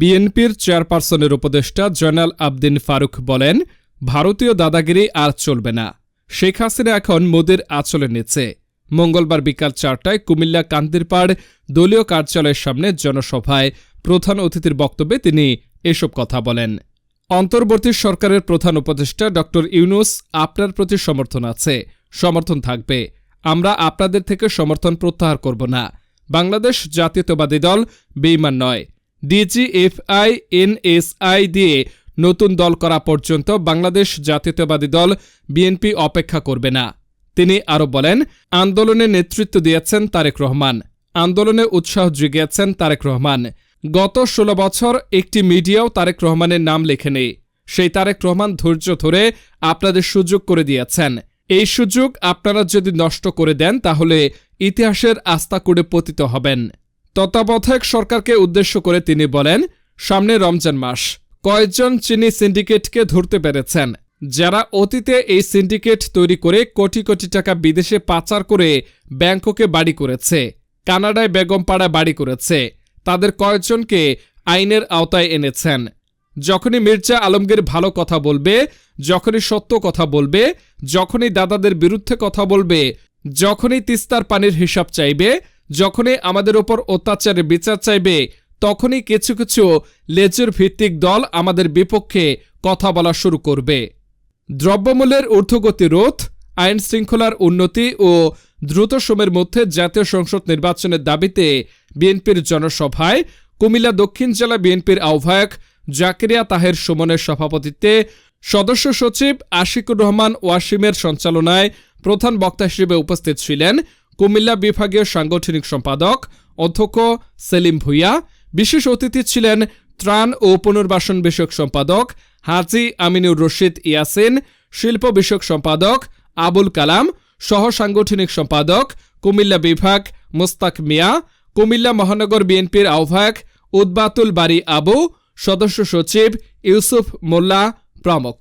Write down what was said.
বিএনপির চেয়ারপারসনের উপদেষ্টা জয়নাল আবদিন ফারুক বলেন, ভারতীয় দাদাগিরি আর চলবে না। শেখ হাসিনা এখন মোদের আচলে নিচ্ছে মঙ্গলবার বিকাল চারটায় কুমিল্লা কান্দিরপাড় দলীয় কার্যালয়ের সামনে জনসভায় প্রধান অতিথির বক্তব্যে তিনি এসব কথা বলেন। অন্তর্বর্তী সরকারের প্রধান উপদেষ্টা ড. ইউনুস আপনার প্রতি সমর্থন আছে, সমর্থন থাকবে। আমরা আপনাদের থেকে সমর্থন প্রত্যাহার করব না। বাংলাদেশ জাতীয়তাবাদী দল বেইমান নয়। ডিজিএফআই এনএসআই দিয়ে নতুন দল করা পর্যন্ত বাংলাদেশ জাতীয়তাবাদী দল বিএনপি অপেক্ষা করবে না। তিনি আরও বলেন, আন্দোলনে নেতৃত্ব দিয়েছেন তারেক রহমান। আন্দোলনে উৎসাহ জুগিয়েছেন তারেক রহমান। গত ষোলো বছর একটি মিডিয়াও তারেক রহমানের নাম লেখেনি। সেই তারেক রহমান ধৈর্য ধরে আপনাদের সুযোগ করে দিয়েছেন। এই সুযোগ আপনারা যদি নষ্ট করে দেন, তাহলে ইতিহাসের আস্থা করে পতিত হবেন। তত্ত্বাবধায়ক সরকারকে উদ্দেশ্য করে তিনি বলেন, সামনে রমজান মাস। কয়েকজন চিনি সিন্ডিকেটকে ধরতে পেরেছেন। যারা অতীতে এই সিন্ডিকেট তৈরি করে কোটি কোটি টাকা বিদেশে পাচার করে ব্যাংককে বাড়ি করেছে, কানাডায় বেগমপাড়া বাড়ি করেছে, তাদের কয়েকজনকে আইনের আওতায় এনেছেন। যখনই মির্জা আলমগীর ভালো কথা বলবে, যখনই সত্য কথা বলবে, যখনই দাদাদের বিরুদ্ধে কথা বলবে, যখনই তিস্তার পানির হিসাব চাইবে যখনই আমাদের ওপর অত্যাচারের বিচার চাইবে, তখনই কিছু কিছু লেজুর ভিত্তিক দল আমাদের বিপক্ষে কথা বলা শুরু করবে। দ্রব্যমূল্যের ঊর্ধ্বগতি রোধ, আইন শৃঙ্খলার উন্নতি ও দ্রুত সময়ের মধ্যে জাতীয় সংসদ নির্বাচনের দাবিতে বিএনপির জনসভায় কুমিল্লা দক্ষিণ জেলা বিএনপির আহ্বায়ক জাকিরিয়া তাহের সুমনের সভাপতিত্বে সদস্য সচিব আশিকুর রহমান ওয়াসিমের সঞ্চালনায় প্রধান বক্তা হিসেবে উপস্থিত ছিলেন কুমিল্লা বিভাগীয় সাংগঠনিক সম্পাদক অধ্যক্ষ সেলিম ভুইয়া। বিশেষ অতিথি ছিলেন ত্রাণ ও পুনর্বাসন বিষয়ক সম্পাদক হাজি আমিনুর রশিদ ইয়াসিন, শিল্প বিষয়ক সম্পাদক আবুল কালাম, সহ সাংগঠনিক সম্পাদক কুমিল্লা বিভাগ মুস্তাক মিয়া, কুমিল্লা মহানগর বিএনপির আহ্বায়ক উদ্বাতুল বাড়ি আবু, সদস্য সচিব ইউসুফ মোল্লা প্রমুখ।